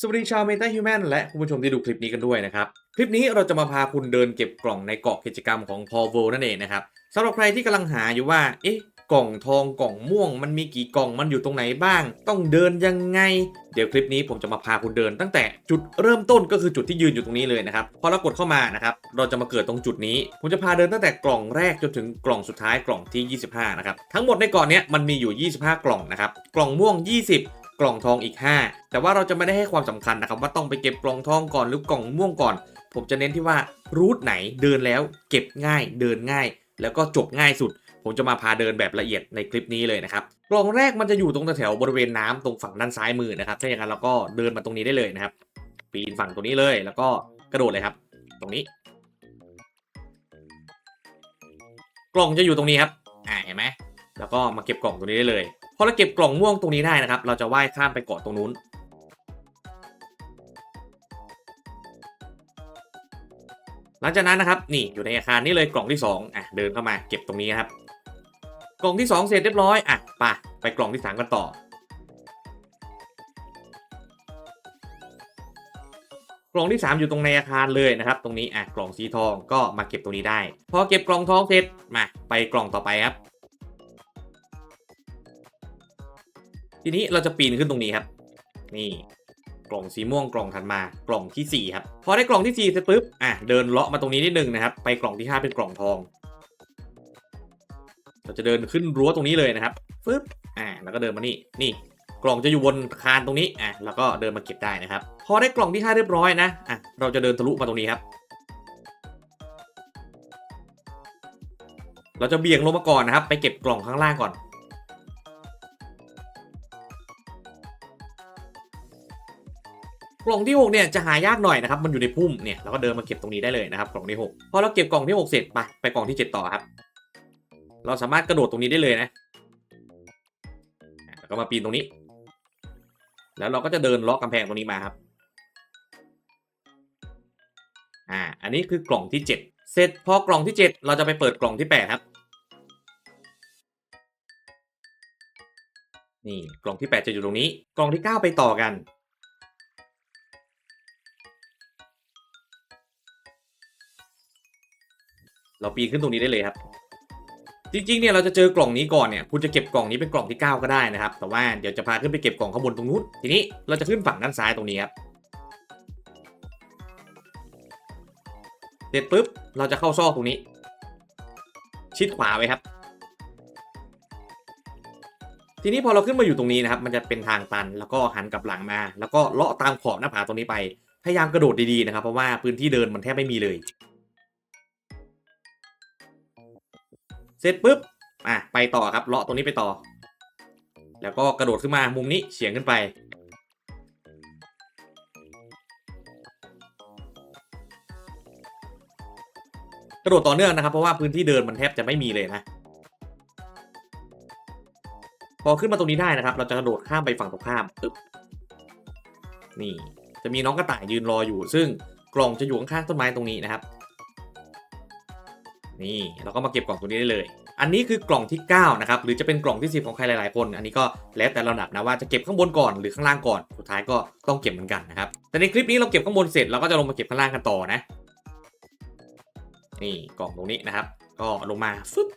สวัสดีชาว Meta Human และคุณผู้ชมที่ดูคลิปนี้กันด้วยนะครับ คลิปนี้เราจะมาพาคุณเดินเก็บกล่องในเกาะกิจกรรมของ p a u l v o นั่นเองนะครับสำหรับใครที่กำลังหาอยู่ว่า เอ๊ะ กล่องทองกล่องม่วง มันมีกี่กล่องมันอยู่ตรงไหนบ้าง ต้องเดินยังไง เดี๋ยวคลิปนี้ผมจะมาพาคุณเดิน ตั้งแต่จุดเริ่มต้นก็คือจุดที่ยืนอยู่ตรงนี้เลยนะครับพอเรากดเข้ามานะครับเราจะมาเกิดตรงจุดนี้ ผมจะพาเดินตั้งแต่กล่องแรกจนถึงกล่องสุดท้ายกล่องที่ 25 นะครับทั้งหมดในเกาะเนี้ยมันมีอยู่ 25 กล่องนะครับกล่องม่วง 20 กล่องทองอีก 5 แต่ว่าเราจะไม่ได้ให้ความสำคัญนะครับว่าต้องไปเก็บกล่องทองก่อนหรือกล่องม่วงก่อน ผมจะเน้นที่ว่ารูทไหนเดินแล้วเก็บง่าย เดินง่าย แล้วก็จบง่ายสุด ผมจะมาพาเดินแบบละเอียดในคลิปนี้เลยนะครับกล่องแรกมันจะอยู่ตรงแถวบริเวณน้ำตรงฝั่งด้านซ้ายมือนะครับถ้าอย่างนั้นเราก็เดินมาตรงนี้ได้เลยนะครับปีนฝั่งตรงนี้เลยแล้วก็กระโดดเลยครับ ตรงนี้ กล่องจะอยู่ตรงนี้ครับอ่าเห็นไหมแล้วก็มาเก็บกล่องตรงนี้ได้เลย พอเราเก็บกล่องม่วงตรงนี้ได้นะครับ เราจะว่ายข้ามไปเกาะตรงนู้น หลังจากนั้นนะครับ นี่อยู่ในอาคารนี้เลยกล่องที่2อะเดินเข้ามาเก็บตรงนี้ครับ กล่องที่ 2 เสร็จเรียบร้อยอะไปไปกล่องที่3กันต่อ กล่องที่ 3 อยู่ตรงในอาคารเลยนะครับ ตรงนี้อะกล่องสีทองก็มาเก็บตรงนี้ได้ พอเก็บกล่องทองเสร็จมาไปกล่องต่อไปครับ ทีนี้เราจะปีนขึ้นตรงนี้ครับ นี่กล่องสีม่วงกล่องถัดมากล่องที่ 4 ครับ พอได้กล่องที่ 4 เสร็จปุ๊บอะเดินเลาะมาตรงนี้นิดนึงนะครับ ไปกล่องที่ 5 เป็นกล่องทอง เราจะเดินขึ้นรั้วตรงนี้เลยนะครับฟึบอ่าแล้วก็เดินมานี่นี่ กล่องจะอยู่บนคานตรงนี้อะแล้วก็เดินมาเก็บได้นะครับ พอได้กล่องที่ 5 เรียบร้อยนะอะเราจะเดินทะลุมาตรงนี้ครับ เราจะเบี่ยงลงมาก่อนนะครับ ไปเก็บกล่องข้างล่างก่อน กล่องที่ 6 เนี่ยจะหายากหน่อยนะครับ มันอยู่ในพุ่มเนี่ยเราก็เดินมาเก็บตรงนี้ได้เลยนะครับกล่องที่ 6 พอเราเก็บกล่องที่ 6 เสร็จไปไปกล่องที่ 7 ต่อครับ เราสามารถกระโดดตรงนี้ได้เลยนะแล้วก็มาปีนตรงนี้ แล้วเราก็จะเดินเลาะกำแพงตรงนี้มาครับ อ่า อันนี้คือกล่องที่ 7 เสร็จพอกล่องที่ 7 เราจะไปเปิดกล่องที่ 8 ครับ นี่กล่องที่ 8 จะอยู่ตรงนี้ กล่องที่ 9 ไปต่อกัน เราปีนขึ้นตรงนี้ได้เลยครับ จริงๆเนี่ยเราจะเจอกล่องนี้ก่อนเนี่ยคุณจะเก็บกล่องนี้เป็นกล่องที่ 9 ก็ได้นะครับ แต่ว่าเดี๋ยวจะพาขึ้นไปเก็บกล่องข้างบนตรงนู้นทีนี้เราจะขึ้นฝั่งด้านซ้ายตรงนี้ครับเสร็จปุ๊บเราจะเข้าซอกตรงนี้ ชิดขวาไว้ครับ ทีนี้พอเราขึ้นมาอยู่ตรงนี้นะครับ มันจะเป็นทางตันแล้วก็หันกลับหลังมา แล้วก็เลาะตามขอบหน้าผาตรงนี้ไปพยายามกระโดดดีๆนะครับเพราะว่าพื้นที่เดินมันแทบไม่มีเลย ร็จปุ๊บอะไปต่อครับเลาะตรงนี้ไปต่อ แล้วก็กระโดดขึ้นมามุมนี้เฉียงขึ้นไป กระโดดต่อเนื่องนะครับ เพราะว่าพื้นที่เดินมันแทบจะไม่มีเลยนะ พอขึ้นมาตรงนี้ได้นะครับ เราจะกระโดดข้ามไปฝั่งตรงข้ามปึ๊บนี่จะมีน้องกระต่ายยืนรออยู่ ซึ่งกล่องจะอยู่ข้างๆต้นไม้ตรงนี้นะครับ นี่เราก็มาเก็บกล่องตัวนี้ได้เลย อันนี้คือกล่องที่ 9 นะครับ หรือจะเป็นกล่องที่ 10 ของใครหลายๆ คน อันนี้ก็แล้วแต่ระดับนะว่าจะเก็บข้างบนก่อนหรือข้างล่างก่อน สุดท้ายก็ต้องเก็บเหมือนกันนะครับ แต่ในคลิปนี้เราเก็บข้างบนเสร็จเราก็จะลงมาเก็บข้างล่างกันต่อนะ นี่กล่องตรงนี้นะครับ ก็ลงมาฟึบ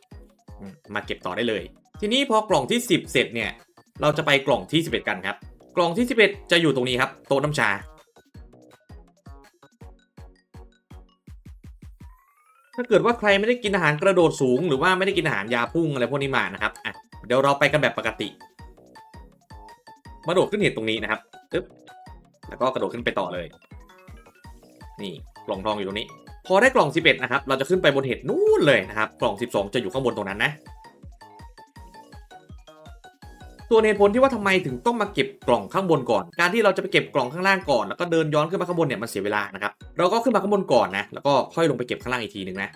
มมาเก็บต่อได้เลย ทีนี้พอกล่องที่ 10 เสร็จเนี่ย เราจะไปกล่องที่ 11 กันครับ กล่องที่ 11 จะอยู่ตรงนี้ครับ โต๊ะน้ำชา ถ้าเกิดว่าใครไม่ได้กินอาหารกระโดดสูง หรือว่าไม่ได้กินอาหารยาพุ่งอะไรพวกนี้มานะครับอะเดี๋ยวเราไปกันแบบปกติมาโดดขึ้นเห็ดตรงนี้นะครับปึ๊บแล้วก็กระโดดขึ้นไปต่อเลย นี่กล่องทองอยู่ตรงนี้ พอได้กล่อง 11 นะครับ เราจะขึ้นไปบนเห็ดนู่นเลยนะครับ กล่อง 12 จะอยู่ข้างบนตรงนั้นนะ ส่วนเหตุผลที่ว่าทำไมถึงต้องมาเก็บกล่องข้างบนก่อน การที่เราจะไปเก็บกล่องข้างล่างก่อน แล้วก็เดินย้อนขึ้นมาข้างบนเนี่ยมันเสียเวลานะครับ เราก็ขึ้นมาข้างบนก่อนนะ แล้วก็ค่อยลงไปเก็บข้างล่างอีกทีหนึ่งนะ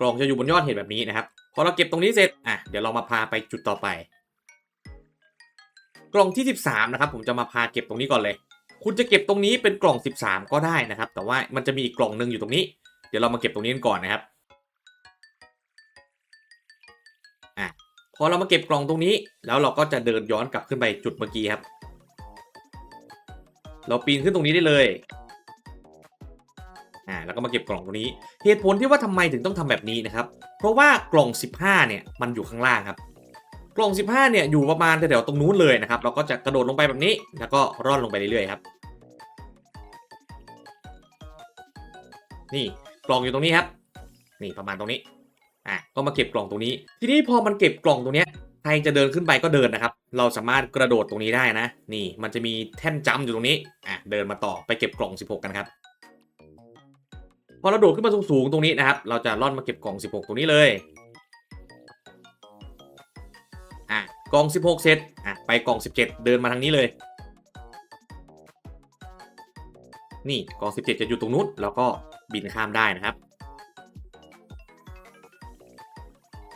กล่องจะอยู่บนยอดเห็ดแบบนี้นะครับ พอเราเก็บตรงนี้เสร็จ อะ เดี๋ยวเรามาพาไปจุดต่อไป กล่องที่ 13 นะครับ ผมจะมาพาเก็บตรงนี้ก่อนเลย คุณจะเก็บตรงนี้เป็นกล่อง 13 ก็ได้นะครับ แต่ว่ามันจะมีอีกกล่องหนึ่งอยู่ตรงนี้ เดี๋ยวเรามาเก็บตรงนี้กันก่อนนะครับ พอเรามาเก็บกล่องตรงนี้ แล้วเราก็จะเดินย้อนกลับขึ้นไปจุดเมื่อกี้ครับ เราปีนขึ้นตรงนี้ได้เลยอ่าแล้วก็มาเก็บกล่องตรงนี้ เหตุผลที่ว่าทำไมถึงต้องทำแบบนี้นะครับ เพราะว่ากล่อง 15 เนี่ยมันอยู่ข้างล่างครับ กล่อง 15 เนี่ยอยู่ประมาณแถวๆตรงนู้นเลยนะครับ เราก็จะกระโดดลงไปแบบนี้ แล้วก็ร่อนลงไปเรื่อยๆครับ นี่กล่องอยู่ตรงนี้ครับ นี่ประมาณตรงนี้ อะก็มาเก็บกล่องตรงนี้ ทีนี้พอมันเก็บกล่องตรงเนี้ยใครจะเดินขึ้นไปก็เดินนะครับ เราสามารถกระโดดตรงนี้ได้นะ นี่ มันจะมีแท่นจัมอยู่ตรงนี้อะเดินมาต่อไปเก็บกล่อง 16 กันครับพอเราโดดขึ้นมาสูงๆตรงนี้นะครับ เราจะล่อนมาเก็บกล่อง 16 ตรงนี้เลยอะกล่อง 16 เสร็จอะไปกล่อง 17 เดินมาทางนี้เลย นี่กล่อง 17 จะอยู่ตรงนู้นแล้วก็บินข้ามได้นะครับ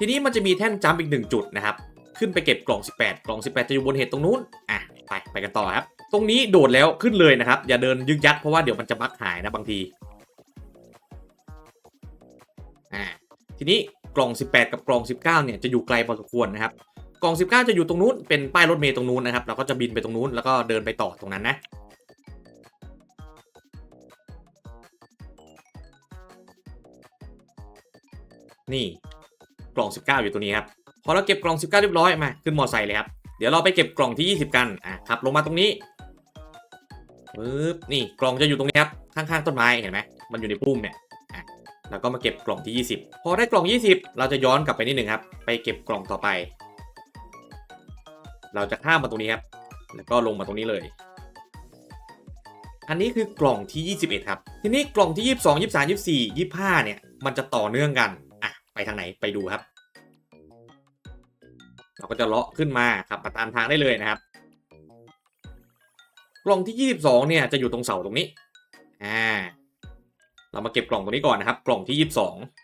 ทีนี้มันจะมีแท่นจัมป์อีกหนึ่งจุดนะครับ ขึ้นไปเก็บกล่อง 18 กล่อง 18 จะอยู่บนเห็ดตรงนู้น อะ ไป ไปกันต่อครับ ตรงนี้โดดแล้วขึ้นเลยนะครับ อย่าเดินยึกยักเพราะว่าเดี๋ยวมันจะบักหายนะบางที อ่า ทีนี้กล่อง 18 กับกล่อง 19 เนี่ยจะอยู่ไกลพอสมควรนะครับ กล่อง 19 จะอยู่ตรงนู้น เป็นป้ายรถเมล์ตรงนู้นนะครับ เราก็จะบินไปตรงนู้น แล้วก็เดินไปต่อตรงนั้นนะนี่ ล่อง 19 อยู่ตัวนี้ครับ พอเราเก็บกล่อง 19 เรียบร้อยมาขึ้นมอไซค์เลยครับ เดี๋ยวเราไปเก็บกล่องที่ 20 กัน อะขับลงมาตรงนี้ปึ๊บ นี่กล่องจะอยู่ตรงนี้ครับ ข้างๆต้นไม้เห็นไหม มันอยู่ในพุ่มเนี่ยอะแล้วก็มาเก็บกล่องที่ 20 พอได้กล่อง 20 เราจะย้อนกลับไปนิดหนึ่งครับ ไปเก็บกล่องต่อไป เราจะข้ามมาตรงนี้ครับ แล้วก็ลงมาตรงนี้เลย อันนี้คือกล่องที่ 21 ครับ ทีนี้กล่องที่ 22 23 24 25 เนี่ย มันจะต่อเนื่องกัน อะ ไปทางไหน ไปดูครับ เราก็จะเลาะขึ้นมาครับมาตามทางได้เลยนะครับ กล่องที่ 22 เนี่ยจะอยู่ตรงเสาตรงนี้อ่าเรามาเก็บกล่องตรงนี้ก่อนนะครับ กล่องที่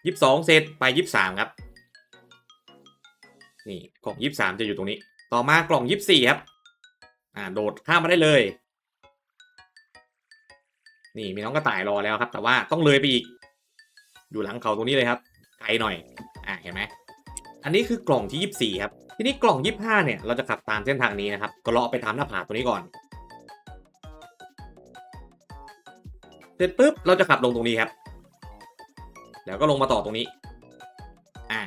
22 22 เสร็จไป 23 ครับ นี่กล่อง 23 จะอยู่ตรงนี้ ต่อมากล่อง 24 ครับ อ่าโดดข้ามมาได้เลย นี่มีน้องกระต่ายรอแล้วครับ แต่ว่าต้องเลยไปอีก อยู่หลังเขาตรงนี้เลยครับ ไกลหน่อย อ่าเห็นไหม อันนี้คือกล่องที่ 24 ครับ ทีนี้กล่อง 25 เนี่ย เราจะขับตามเส้นทางนี้นะครับ ก็เลาะไปตามหน้าผาตัวนี้ก่อน เสร็จปุ๊บ เราจะขับลงตรงนี้ครับ แล้วก็ลงมาต่อตรงนี้ อ่า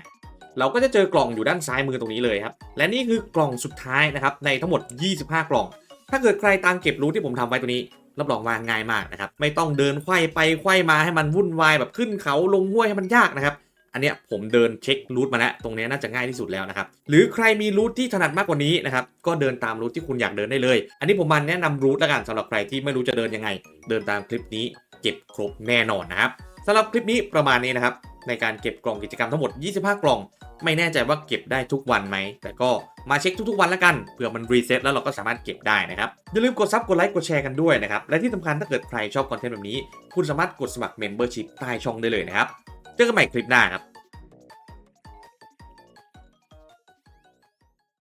เราก็จะเจอกล่องอยู่ด้านซ้ายมือตรงนี้เลยครับ และนี่คือกล่องสุดท้ายนะครับ ในทั้งหมด 25 กล่อง ถ้าเกิดใครตามเก็บรูทที่ผมทำไว้ตัวนี้ รับรองว่าง่ายมากนะครับ ไม่ต้องเดินไขว้ไปไขว้มาให้มันวุ่นวายแบบขึ้นเขาลงห้วยให้มันยากนะครับ อันเนี้ยผมเดินเช็ครูทมาแล้วตรงนี้น่าจะง่ายที่สุดแล้วนะครับหรือใครมีรูทที่ถนัดมากกว่านี้นะครับก็เดินตามรูทที่คุณอยากเดินได้เลย อันนี้ผมมาแนะนำรูทแล้วกันสำหรับใครที่ไม่รู้จะเดินยังไง เดินตามคลิปนี้เก็บครบแน่นอนนะครับสำหรับคลิปนี้ประมาณนี้นะครับในการเก็บกล่องกิจกรรมทั้งหมด 25 กล่อง ไม่แน่ใจว่าเก็บได้ทุกวันไหม แต่ก็มาเช็คทุกๆวันแล้วกัน เผื่อมันรีเซ็ตแล้วเราก็สามารถเก็บได้นะครับ อย่าลืมกดซับกดไลค์กดแชร์กันด้วยนะครับ และที่สำคัญถ้าเกิดใครชอบคอนเทนต์แบบนี้ คุณสามารถกดสมัคร Membership ใต้ช่องได้เลยนะครับ เจอกันใหม่คลิปหน้าครับ